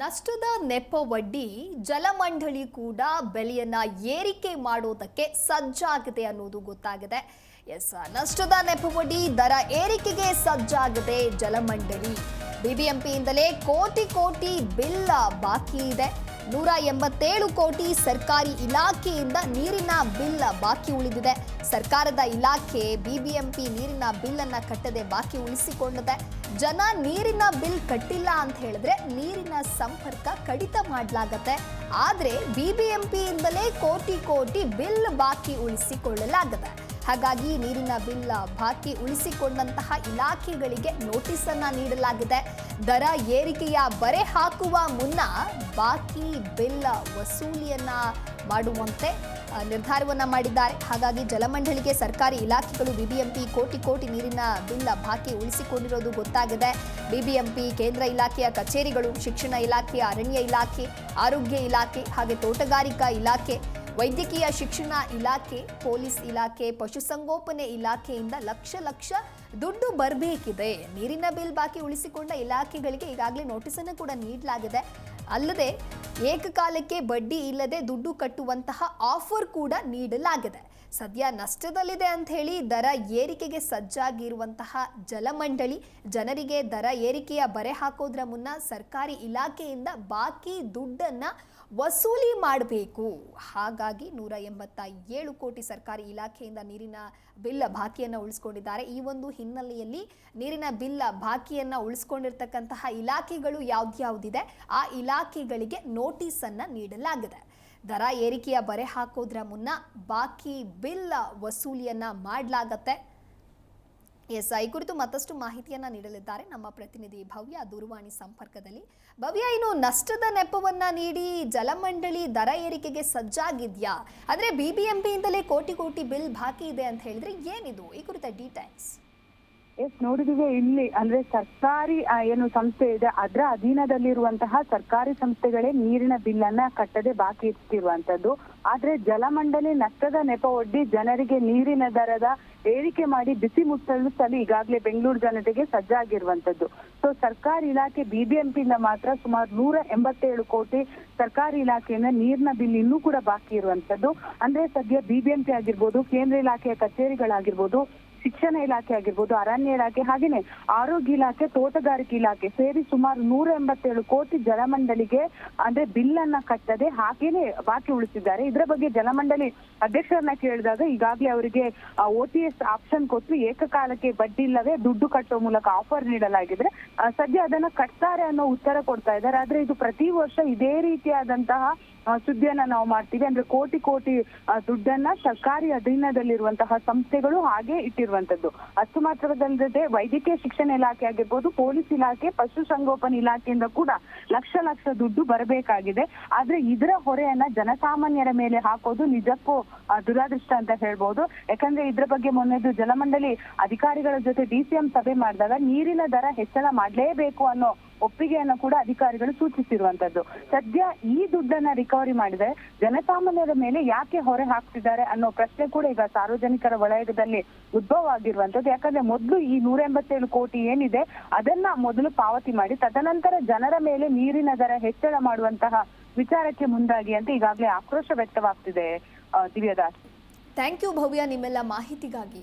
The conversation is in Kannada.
ನಷ್ಟದ ನೆಪ ಒಡ್ಡಿ ಜಲಮಂಡಳಿ ಕೂಡ ಬೆಲೆಯನ್ನ ಏರಿಕೆ ಮಾಡೋದಕ್ಕೆ ಸಜ್ಜಾಗಿದೆ ಅನ್ನೋದು ಗೊತ್ತಾಗಿದೆ. ಎಸ್, ನಷ್ಟದ ನೆಪವೊಡ್ಡಿ ದರ ಏರಿಕೆಗೆ ಸಜ್ಜಾಗಿದೆ ಜಲಮಂಡಳಿ. ಬಿಬಿಎಂಪಿಯಿಂದಲೇ ಕೋಟಿ ಕೋಟಿ ಬಿಲ್ ಬಾಕಿ ಇದೆ. ನೂರ ಎಂಬತ್ತೇಳು ಕೋಟಿ ಸರ್ಕಾರಿ ಇಲಾಖೆಯಿಂದ ನೀರಿನ ಬಿಲ್ ಬಾಕಿ ಉಳಿದಿದೆ. ಸರ್ಕಾರದ ಇಲಾಖೆ ಬಿಬಿಎಂಪಿ ನೀರಿನ ಬಿಲ್ ಅನ್ನ ಕಟ್ಟದೆ ಬಾಕಿ ಉಳಿಸಿಕೊಂಡಿದೆ ಜನ ನೀರಿನ ಬಿಲ್ ಕಟ್ಟಿಲ್ಲ ಅಂತ ಹೇಳಿದ್ರೆ ನೀರಿನ ಸಂಪರ್ಕ ಕಡಿತ ಮಾಡಲಾಗತ್ತೆ. ಆದ್ರೆ ಬಿಬಿಎಂಪಿಯಿಂದಲೇ ಕೋಟಿ ಕೋಟಿ ಬಿಲ್ ಬಾಕಿ ಉಳಿಸಿಕೊಳ್ಳಲಾಗತ್ತೆ ಹಾಗಾಗಿ ನೀರಿನ ಬಿಲ್ ಬಾಕಿ ಉಳಿಸಿಕೊಂಡಂತಹ ಇಲಾಖೆಗಳಿಗೆ ನೋಟಿಸ್ ಅನ್ನ ನೀಡಲಾಗಿದೆ. ದರ ಏರಿಕೆಯ ಬರೆ ಹಾಕುವ ಮುನ್ನ ಬಾಕಿ ಬಿಲ್ ವಸೂಲಿಯನ್ನ ಮಾಡುವಂತೆ ನಿರ್ಧಾರವನ್ನ ಮಾಡಿದ್ದಾರೆ. ಹಾಗಾಗಿ ಜಲಮಂಡಳಿಗೆ ಸರ್ಕಾರಿ ಇಲಾಖೆಗಳು ಬಿಬಿಎಂಪಿ ಕೋಟಿ ಕೋಟಿ ನೀರಿನ ಬಿಲ್ಲ ಬಾಕಿ ಉಳಿಸಿಕೊಂಡಿರೋದು ಗೊತ್ತಾಗಿದೆ. ಬಿಬಿಎಂಪಿ ಕೇಂದ್ರ ಇಲಾಖೆಯ ಕಚೇರಿಗಳು, ಶಿಕ್ಷಣ ಇಲಾಖೆ, ಅರಣ್ಯ ಇಲಾಖೆ, ಆರೋಗ್ಯ ಇಲಾಖೆ ಹಾಗೆ ತೋಟಗಾರಿಕಾ ಇಲಾಖೆ, ವೈದ್ಯಕೀಯ ಶಿಕ್ಷಣ ಇಲಾಖೆ, ಪೊಲೀಸ್ ಇಲಾಖೆ, ಪಶುಸಂಗೋಪನೆ ಇಲಾಖೆಯಿಂದ ಲಕ್ಷ ಲಕ್ಷ ದುಡ್ಡು ಬರಬೇಕಿದೆ, ನೀರಿನ ಬಿಲ್ ಬಾಕಿ ಉಳಿಸಿಕೊಂಡ ಇಲಾಖೆಗಳಿಗೆ ಈಗಾಗಲೇ ನೋಟಿಸನ್ನು ಕೂಡ ನೀಡಲಾಗಿದೆ. ಅಲ್ಲದೆ ಏಕಕಾಲಕ್ಕೆ ಬಡ್ಡಿ ಇಲ್ಲದೆ ದುಡ್ಡು ಕಟ್ಟುವಂತಹ ಆಫರ್ ಕೂಡ ನೀಡಲಾಗಿದೆ. ಸದ್ಯ ನಷ್ಟದಲ್ಲಿದೆ ಅಂತ ಹೇಳಿ ದರ ಏರಿಕೆಗೆ ಸಜ್ಜಾಗಿರುವಂತಹ ಜಲಮಂಡಳಿ ಜನರಿಗೆ ದರ ಏರಿಕೆಯ ಬರೆ ಹಾಕೋದ್ರ ಮುನ್ನ ಸರ್ಕಾರಿ ಇಲಾಖೆಯಿಂದ ಬಾಕಿ ದುಡ್ಡನ್ನ ವಸೂಲಿ ಮಾಡಬೇಕು. ಹಾಗಾಗಿ ನೂರ ಎಂಬತ್ತ ಏಳು ಕೋಟಿ ಸರ್ಕಾರಿ ಇಲಾಖೆಯಿಂದ ನೀರಿನ ಬಿಲ್ ಬಾಕಿಯನ್ನು ಉಳಿಸ್ಕೊಂಡಿದ್ದಾರೆ. ಈ ಒಂದು ಹಿನ್ನೆಲೆಯಲ್ಲಿ ನೀರಿನ ಬಿಲ್ ಬಾಕಿಯನ್ನು ಉಳಿಸ್ಕೊಂಡಿರ್ತಕ್ಕಂತಹ ಇಲಾಖೆಗಳು ಯಾವ್ದ್ಯಾವ್ದಿದೆ ಆ ಇಲಾಖೆಗಳಿಗೆ ನೋಟಿಸ್ ಅನ್ನ ನೀಡಲಾಗಿದೆ. ದರ ಏರಿಕೆಯ ಬರೆ ಹಾಕೋದ್ರ ಮುನ್ನ ಬಾಕಿ ಬಿಲ್ ವಸೂಲಿಯನ್ನ ಮಾಡಲಾಗತ್ತೆ. ಎಸ್ ಐ ಕುರಿತು ಮತ್ತಷ್ಟು ಮಾಹಿತಿಯನ್ನ ನೀಡಲಿದ್ದಾರೆ. ನಮ್ಮ ಪ್ರತಿನಿಧಿ ಭವ್ಯ ದೂರವಾಣಿ ಸಂಪರ್ಕದಲ್ಲಿ. ಭವ್ಯ, ಇನ್ನು ನಷ್ಟದ ನೆಪವನ್ನ ನೀಡಿ ಜಲಮಂಡಳಿ ದರ ಏರಿಕೆಗೆ ಸಜ್ಜಾಗಿದ್ಯಾ? ಅಂದ್ರೆ ಬಿಬಿಎಂಪಿಯಿಂದಲೇ ಕೋಟಿ ಕೋಟಿ ಬಿಲ್ ಬಾಕಿ ಇದೆ ಅಂತ ಹೇಳಿದ್ರೆ ಏನಿದು? ಈ ಕುರಿತ ಡೀಟೇಲ್ಸ್ ಎಸ್ ನೋಡಿದಿವೆ, ಇಲ್ಲಿ ಅಂದ್ರೆ ಸರ್ಕಾರಿ ಏನು ಸಂಸ್ಥೆ ಇದೆ, ಅದರ ಅಧೀನದಲ್ಲಿರುವಂತಹ ಸರ್ಕಾರಿ ಸಂಸ್ಥೆಗಳೇ ನೀರಿನ ಬಿಲ್ ಅನ್ನ ಕಟ್ಟದೆ ಬಾಕಿ ಇಟ್ಟಿರುವಂತದ್ದು ಆದ್ರೆ ಜಲಮಂಡಳಿ ನಷ್ಟದ ನೆಪ ಒಡ್ಡಿ ಜನರಿಗೆ ನೀರಿನ ದರದ ಏರಿಕೆ ಮಾಡಿ ಬಿಸಿ ಮುಟ್ಟಲು ಈಗಾಗಲೇ ಬೆಂಗಳೂರು ಜನತೆಗೆ ಸಜ್ಜಾಗಿರುವಂತದ್ದು ಸೊ ಸರ್ಕಾರಿ ಇಲಾಖೆ ಬಿಬಿಎಂಪಿಯಿಂದ ಮಾತ್ರ ಸುಮಾರು ನೂರ ಎಂಬತ್ತೇಳು ಕೋಟಿ ಸರ್ಕಾರಿ ಇಲಾಖೆಯಿಂದ ನೀರಿನ ಬಿಲ್ ಇನ್ನೂ ಕೂಡ ಬಾಕಿ ಇರುವಂತದ್ದು ಅಂದ್ರೆ ಸದ್ಯ ಬಿಬಿಎಂಪಿ ಆಗಿರ್ಬೋದು, ಕೇಂದ್ರ ಇಲಾಖೆಯ ಕಚೇರಿಗಳಾಗಿರ್ಬೋದು ಶಿಕ್ಷಣ ಇಲಾಖೆ ಆಗಿರ್ಬೋದು, ಅರಣ್ಯ ಇಲಾಖೆ ಹಾಗೇನೆ ಆರೋಗ್ಯ ಇಲಾಖೆ, ತೋಟಗಾರಿಕೆ ಇಲಾಖೆ ಸೇರಿ ಸುಮಾರು ನೂರ ಎಂಬತ್ತೇಳು ಕೋಟಿ ಜಲಮಂಡಳಿಗೆ ಅಂದ್ರೆ ಬಿಲ್ ಅನ್ನ ಕಟ್ಟದೆ ಹಾಗೇನೆ ಬಾಕಿ ಉಳಿಸಿದ್ದಾರೆ. ಇದರ ಬಗ್ಗೆ ಜಲಮಂಡಳಿ ಅಧ್ಯಕ್ಷರನ್ನ ಕೇಳಿದಾಗ ಈಗಾಗಲೇ ಅವರಿಗೆ ಒ ಟಿ ಎಸ್ ಆಪ್ಷನ್ ಕೊಟ್ಟು ಏಕಕಾಲಕ್ಕೆ ಬಡ್ಡಿ ಇಲ್ಲವೇ ದುಡ್ಡು ಕಟ್ಟುವ ಮೂಲಕ ಆಫರ್ ನೀಡಲಾಗಿದೆ. ಸದ್ಯ ಅದನ್ನ ಕಟ್ತಾರೆ ಅನ್ನೋ ಉತ್ತರ ಕೊಡ್ತಾ ಇದ್ದಾರೆ. ಆದ್ರೆ ಇದು ಪ್ರತಿ ವರ್ಷ ಇದೇ ರೀತಿಯಾದಂತಹ ಸುದ್ದಿಯನ್ನ ನಾವು ಮಾಡ್ತೀವಿ. ಅಂದ್ರೆ ಕೋಟಿ ಕೋಟಿ ದುಡ್ಡನ್ನ ಸರ್ಕಾರಿ ಅಧೀನದಲ್ಲಿರುವಂತಹ ಸಂಸ್ಥೆಗಳು ಹಾಗೆ ಇಟ್ಟಿರುವಂತದ್ದು ಅಷ್ಟು ಮಾತ್ರವಲ್ಲದೆ ವೈದ್ಯಕೀಯ ಶಿಕ್ಷಣ ಇಲಾಖೆ ಆಗಿರ್ಬೋದು, ಪೊಲೀಸ್ ಇಲಾಖೆ ಪಶುಸಂಗೋಪನೆ ಇಲಾಖೆಯಿಂದ ಕೂಡ ಲಕ್ಷ ಲಕ್ಷ ದುಡ್ಡು ಬರಬೇಕಾಗಿದೆ. ಆದ್ರೆ ಇದರ ಹೊರೆಯನ್ನ ಜನಸಾಮಾನ್ಯರ ಮೇಲೆ ಹಾಕೋದು ನಿಜಕ್ಕೂ ದುರಾದೃಷ್ಟ ಅಂತ ಹೇಳ್ಬೋದು. ಯಾಕಂದ್ರೆ ಇದ್ರ ಬಗ್ಗೆ ಮೊನ್ನೆದು ಜಲಮಂಡಳಿ ಅಧಿಕಾರಿಗಳ ಜೊತೆ ಡಿಸಿಎಂ ಸಭೆ ಮಾಡಿದಾಗ ನೀರಿನ ದರ ಹೆಚ್ಚಳ ಮಾಡಲೇಬೇಕು ಅನ್ನೋ ಒಪ್ಪಿಗೆಯನ್ನು ಕೂಡ ಅಧಿಕಾರಿಗಳು ಸೂಚಿಸಿರುವಂತದ್ದು. ಸದ್ಯ ಈ ದುಡ್ಡನ್ನ ರಿಕವರಿ ಮಾಡಿದ್ರೆ ಜನಸಾಮಾನ್ಯರ ಮೇಲೆ ಯಾಕೆ ಹೊರೆ ಹಾಕ್ತಿದ್ದಾರೆ ಅನ್ನೋ ಪ್ರಶ್ನೆ ಕೂಡ ಈಗ ಸಾರ್ವಜನಿಕರ ವಲಯದಲ್ಲಿ ಉದ್ಭವ ಆಗಿರುವಂತದ್ದು ಯಾಕಂದ್ರೆ ಮೊದಲು ಈ ನೂರ ಎಂಬತ್ತೇಳು ಕೋಟಿ ಏನಿದೆ, ಅದನ್ನ ಮೊದಲು ಪಾವತಿ ಮಾಡಿ, ತದನಂತರ ಜನರ ಮೇಲೆ ನೀರಿನ ದರ ಹೆಚ್ಚಳ ಮಾಡುವಂತಹ ವಿಚಾರಕ್ಕೆ ಮುಂದಾಗಿ ಅಂತ ಈಗಾಗಲೇ ಆಕ್ರೋಶ ವ್ಯಕ್ತವಾಗ್ತಿದೆ ದಿವ್ಯದಾಸ್. ಥ್ಯಾಂಕ್ ಯು ಭವ್ಯ, ನಿಮ್ಮೆಲ್ಲ ಮಾಹಿತಿಗಾಗಿ.